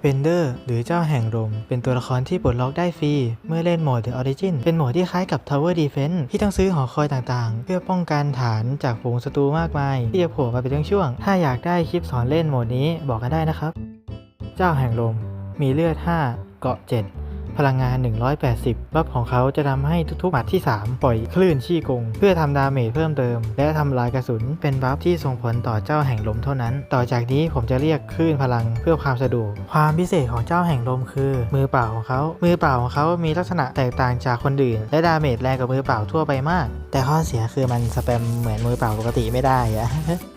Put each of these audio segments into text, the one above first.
เบนเดอร์หรือเจ้าแห่งลมเป็นตัวละครที่ปลดล็อกได้ฟรี เมื่อเล่นโหมด The Origin เป็นโหมดที่คล้ายกับ Tower Defense ที่ต้องซื้อหอคอยต่างๆ เพื่อป้องกันฐานจากฝูงศัตรูมากมาย ที่จะโผล่มาเป็นช่วงๆถ้าอยากได้คลิปสอนเล่นโหมดนี้บอกกันได้นะครับ เจ้าแห่งลมมีเลือด 5 เกาะ 7 พลังงาน 180 บัฟของเขาจะทำให้ทุกๆหมัดที่ 3 ปล่อยคลื่นชี่กง เพื่อทำดาเมจเพิ่มเติม และทำลายกระสุน เป็นบัฟที่ส่งผลต่อเจ้าแห่งลมเท่านั้น ต่อจากนี้ผมจะเรียกคลื่นพลังเพื่อความสะดวก ความพิเศษของเจ้าแห่งลมคือ มือเปล่าของเขา มือเปล่าของเขามีลักษณะแตกต่างจากคนอื่น และดาเมจแรงกว่ามือเปล่าทั่วไปมาก แต่ข้อเสียคือมันสแปมเหมือนมือเปล่าปกติไม่ได้อะ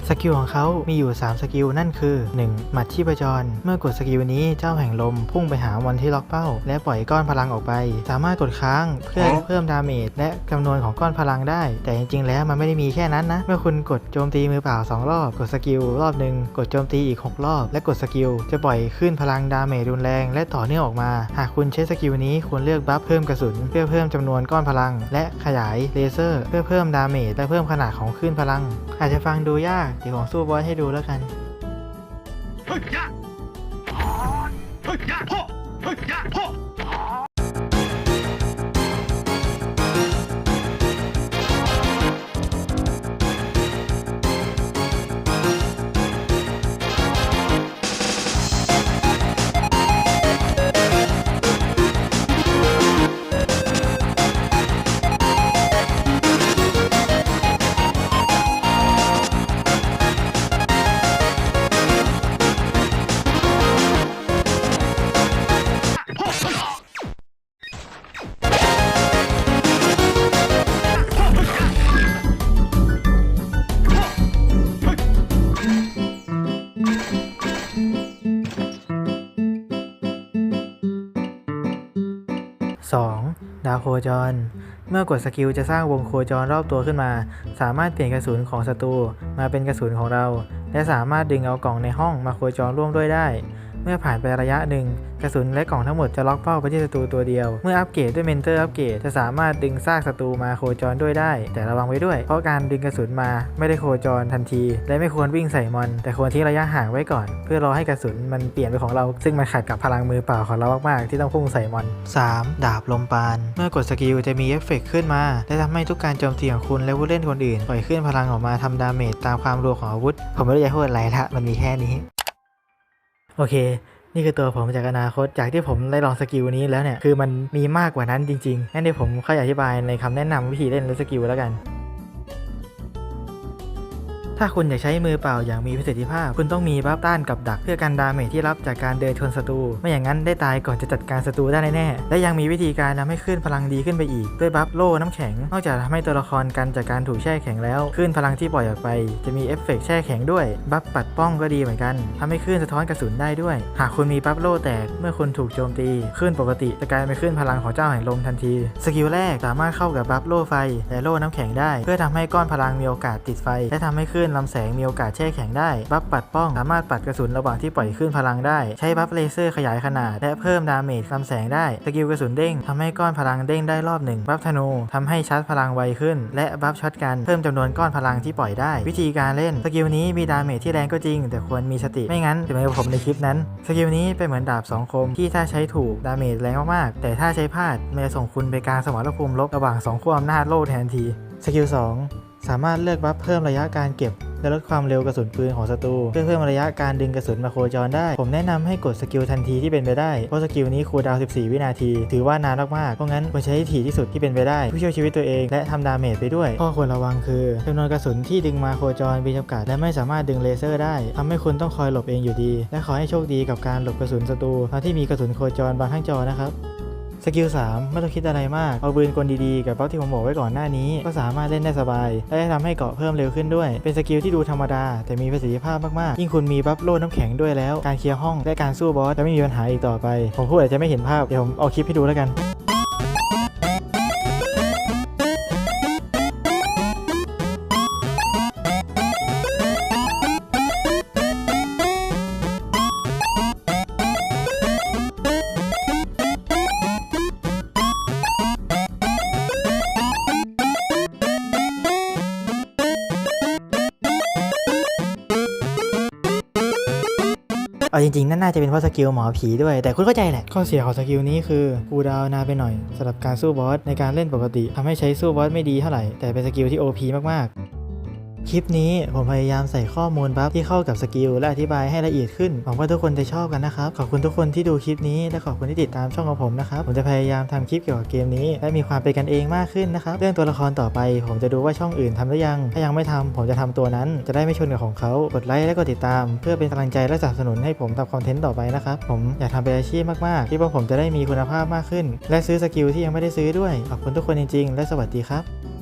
สกิลของเขามีอยู่ 3 สกิลนั่นคือ 1. หมัดชีพจร เมื่อกดสกิลนี้เจ้าแห่งลมพุ่งไปหาวันที่ล็อกเป้า และปล่อยก้อนพลังออกไป สามารถกดค้างเพื่อเพิ่มดาเมจและจำนวนของก้อนพลังได้ แต่จริงๆ แล้วมันไม่ได้มีแค่นั้นนะ เมื่อคุณกดโจมตีมือเปล่า 2 รอบ กดสกิลรอบหนึ่งกดโจมตีอีก 6 รอบ และกดสกิลจะปล่อยขึ้นพลังดาเมจรุนแรง และต่อเนื่องออกมา หากคุณใช้สกิลนี้ควรเลือกบัฟเพิ่มกระสุน เพื่อเพิ่มจำนวนก้อนพลัง และขยายเลเซอร์ เพื่อเพิ่มดาเมจและเพิ่มขนาดของคลื่นพลัง อาจจะฟังดูยากเดี๋ยวผมสู้บอสให้ดูแล้วกัน เฮ้ย 2. ดาวโคจร เมื่อกดสกิลจะสร้างวงโคจรรอบตัวขึ้นมา สามารถเปลี่ยนกระสุนของศัตรูมาเป็นกระสุนของเรา และสามารถดึงเอากล่องในห้องมาโคจรร่วมด้วยได้ เมื่อผ่านไประยะหนึ่งกระสุนและกล่องทั้งหมดจะล็อกเป้าไปที่ศัตรูตัวเดียว เมื่ออัปเกรดด้วยเมนเตอร์อัปเกรดจะสามารถดึงซากศัตรูมาโคจรด้วยได้ แต่ระวังไว้ด้วย เพราะการดึงกระสุนมาไม่ได้โคจรทันที และไม่ควรวิ่งใส่มอน แต่ควรทิ้งระยะห่างไว้ก่อน เพื่อรอให้กระสุนมันเปลี่ยนเป็นของเรา ซึ่งมันขัดกับพลังมือเปล่าของเรามากๆที่ต้องพุ่งใส่มอน 3. ดาบลมปาน เมื่อกดสกิลจะมีเอฟเฟกต์ขึ้นมาและทำให้ทุกการโจมตีของคุณและผู้เล่นคนอื่นปล่อยขึ้นพลังออกมาทำดาเมจตามความรัวของอาวุธ ผมไม่รู้จะพูดอะไรละมันมีแค่นี้ โอเค นี่คือตัวผมจากอนาคต จากที่ผมได้ลองสกิลนี้แล้วเนี่ย คือมันมีมากกว่านั้นจริงๆงั้นเดี๋ยวผมค่อยอธิบายในคำแนะนำวิธีเล่นและสกิลแล้วกัน ถ้าคุณอยากใช้มือเปล่าอย่างมีประสิทธิภาพ คุณต้องมีบัฟต้านกับดัก เพื่อกันดาเมจที่รับจากการเดินชนศัตรูไม่อย่างนั้นได้ตายก่อนจะจัดการศัตรูได้แน่และยังมีวิธีการทำให้คลื่นพลังดีขึ้นไปอีก ด้วยบัฟโล่น้ำแข็ง นอกจากทำให้ตัวละครกันจากการถูกแช่แข็งแล้วคลื่นพลังที่ปล่อยออกไป จะมีเอฟเฟกต์แช่แข็งด้วย บัฟปัดป้องก็ดีเหมือนกันทำให้คลื่นสะท้อนกระสุนได้ด้วย หากคุณมีบัฟโล่แตกเมื่อคุณถูกโจมตีคลื่นปกติจะกลายเป็นคลื่นพลังของเจ้าแห่งลมทันทีสกิลแรกสามารถเข้ากับบัฟโล่ไฟและโล่น้ำแข็งได้ เพื่อทำให้ก้อนพลังมีโอกาสติดไฟ และทำให้คลื่นลำแสงมีโอกาสแช่แข็งได้ บัฟปัดป้องสามารถปัดกระสุนระหว่างที่ปล่อยคลื่นพลังได้ ใช้บัฟเลเซอร์ขยายขนาด และเพิ่มดาเมจลำแสงได้ สกิลกระสุนเด้งทำให้ก้อนพลังเด้งได้รอบหนึ่ง บัฟธนูทำให้ชาร์จพลังไวขึ้น และบัฟช็อตกันเพิ่มจำนวนก้อนพลังที่ปล่อยได้ วิธีการเล่น สกิลนี้มีดาเมจที่แรงก็จริง แต่ควรมีสติ ไม่งั้นจะเหมือนกับผมในคลิปนั้น สกิลนี้เป็นเหมือนดาบสองคมที่ถ้าใช้ถูกดาเมจแรงมากๆ แต่ถ้าใช้พลาดมันจะส่งคุณไปกลารสมรภูมิลบระหว่างสองขั้วอำนาจโลดแทนที สกิล2 สามารถเลือกบัฟเพิ่มระยะการเก็บและลดความเร็วกระสุนปืนของศัตรูเพื่อเพิ่มระยะการดึงกระสุนมาโคจรได้ ผมแนะนำให้กดสกิลทันทีที่เป็นไปได้ เพราะสกิลนี้คูลดาว 14 วินาที ถือว่านานมากๆ เพราะงั้นควรใช้ถี่ที่สุดที่เป็นไปได้เพื่อช่วยชีวิตตัวเองและทำดาเมจไปด้วย ข้อควรระวังคือจำนวนกระสุนที่ดึงมาโคจรมีจำกัดและไม่สามารถดึงเลเซอร์ได้ทำให้คุณต้องคอยหลบเองอยู่ดี และขอให้โชคดีกับการหลบกระสุนศัตรูตอนที่มีกระสุนโคจรบางทั้งจอนะครับ สกิล3ไม่ต้องคิดอะไรมาก เอาปืนกลดีๆ กับบัฟที่ผมบอกไว้ก่อนหน้านี้ ก็สามารถเล่นได้สบาย และได้ทำให้เกาะเพิ่มเร็วขึ้นด้วย เป็นสกิลที่ดูธรรมดา แต่มีประสิทธิภาพมากๆ ยิ่งคุณมีบัฟโล่น้ำแข็งด้วยแล้ว การเคลียร์ห้องและการสู้บอสจะไม่มีปัญหาอีกต่อไป ผมพูดอาจจะไม่เห็นภาพ เดี๋ยวผมเอาคลิปให้ดูแล้วกัน เอาจริงๆนั่นน่าจะเป็นเพราะสกิลหมอผีด้วย แต่คุณเข้าใจแหละ ข้อเสียของสกิลนี้คือกูดาวนานไปหน่อยสำหรับการสู้บอสในการเล่นปกติทำให้ใช้สู้บอสไม่ดีเท่าไหร่ แต่เป็นสกิลที่ OP มากๆ คลิปนี้ผมพยายามใส่ข้อมูลบัฟที่เข้ากับสกิลและอธิบายให้ละเอียดขึ้นหวังว่าทุกคนจะชอบกันนะครับ ขอบคุณทุกคนที่ดูคลิปนี้และขอบคุณที่ติดตามช่องของผมนะครับ ผมจะพยายามทำคลิปเกี่ยวกับเกมนี้ และมีความเป็นกันเองมากขึ้นนะครับ เรื่องตัวละครต่อไป ผมจะดูว่าช่องอื่นทำหรือยัง ถ้ายังไม่ทำผมจะทำตัวนั้น จะได้ไม่ชนกับของเขา กดไลค์และกดติดตาม เพื่อเป็นกำลังใจและสนับสนุนให้ผมทำคอนเทนต์ต่อไปนะครับ ผมอยากทำเป็นอาชีพมากๆคิดว่าผมจะได้มีคุณภาพมากขึ้น และซื้อสกิลที่ยังไม่ได้ซื้อด้วย ขอบคุณทุกคนจริง ๆ และสวัสดีครับ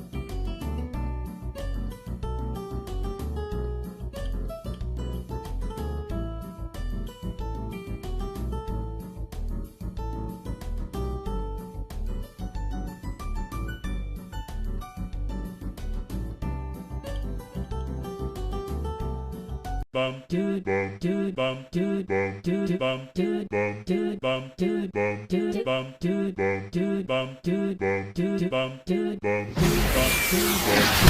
bum. dude bum dude bum dude bum dude bum dude bum dude bum dude bum dude bum dude bum dude bum dude bum dude bum dude bum dude bum dude bum